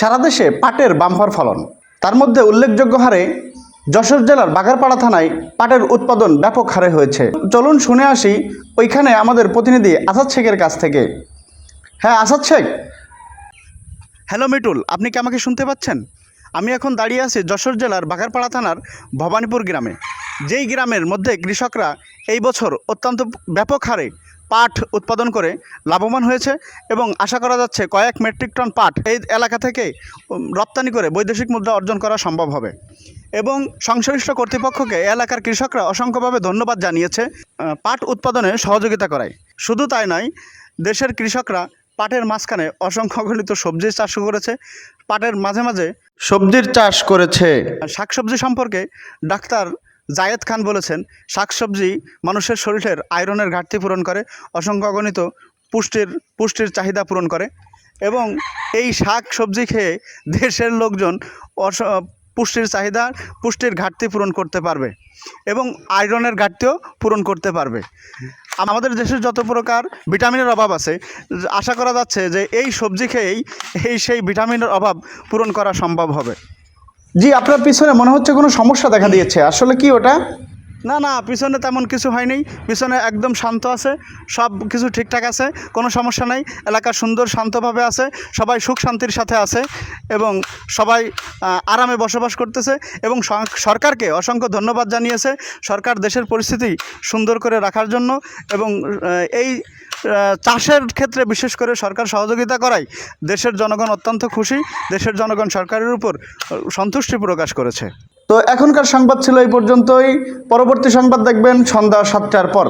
সারা দেশে পাটের বাম্পার ফলন। তার মধ্যে উল্লেখযোগ্য হারে যশোর জেলার বাগারপাড়া থানায় পাটের উৎপাদন ব্যাপক হারে হয়েছে। চলুন শুনে আসি ওইখানে আমাদের প্রতিনিধি আসাদ শেখের কাছ থেকে। হ্যাঁ আসাদ শেখ। হ্যালো মিটুল, আপনি কি আমাকে শুনতে পাচ্ছেন? আমি এখন দাঁড়িয়ে আছি যশোর জেলার বাঘারপাড়া থানার ভবানীপুর গ্রামে। যেই গ্রামের মধ্যে কৃষকরা এই বছর অত্যন্ত ব্যাপক হারে পাট উৎপাদন করে লাভবান হয়েছে এবং আশা করা যাচ্ছে কয়েক মেট্রিক টন পাট এই এলাকা থেকে রপ্তানি করে বৈদেশিক মুদ্রা অর্জন করা সম্ভব হবে। এবং সংশ্লিষ্ট কর্তৃপক্ষকে এলাকার কৃষকরা অসংখ্যভাবে ধন্যবাদ জানিয়েছে পাট উৎপাদনে সহযোগিতা করায়। শুধু তাই নয় দেশের কৃষকরা পাটের মাঝখানে অসংখ্য অগণিত সবজির চাষ করেছে পাটের মাঝে মাঝে সবজির চাষ করেছে। শাকসবজি সম্পর্কে ডাক্তার জায়েদ খান বলেছেন, শাকসবজি মানুষের শরীরের আয়রনের ঘাটতি পূরণ করে, অসংখ্য অগণিত পুষ্টির পুষ্টির চাহিদা পূরণ করে এবং এই শাক সবজি খেয়ে দেশের লোকজন অস, পুষ্টির চাহিদা, পুষ্টির ঘাটতি পূরণ করতে পারবে এবং আয়রনের ঘাটতিও পূরণ করতে পারবে। আমাদের দেশের যত প্রকার ভিটামিনের অভাব আছে, আশা করা যাচ্ছে যে এই সবজি খেয়েই এই সেই ভিটামিনের অভাব পূরণ করা সম্ভব হবে। জি, আপনার পিছনে মনে হচ্ছে কোনো সমস্যা দেখা দিয়েছে। আসলে কি ওটা? না না, পিছনে তেমন কিছু হয়নি। পিছনে একদম শান্ত আছে, সব কিছু ঠিকঠাক আছে, কোনো সমস্যা নেই। এলাকা সুন্দর, শান্তভাবে আছে, সবাই সুখ শান্তির সাথে আছে এবং সবাই আরামে বসবাস করতেছে এবং সরকারকে অসংখ্য ধন্যবাদ জানিয়েছে। সরকার দেশের পরিস্থিতি সুন্দর করে রাখার জন্য এবং এই চাষের ক্ষেত্রে বিশেষ করে সরকার সহযোগিতা করায় দেশের জনগণ অত্যন্ত খুশি, দেশের জনগণ সরকারের উপর সন্তুষ্টি প্রকাশ করেছে। তো এখনকার সংবাদ ছিল এই পর্যন্তই। পরবর্তী সংবাদ দেখবেন সন্ধ্যা সাতটার পর।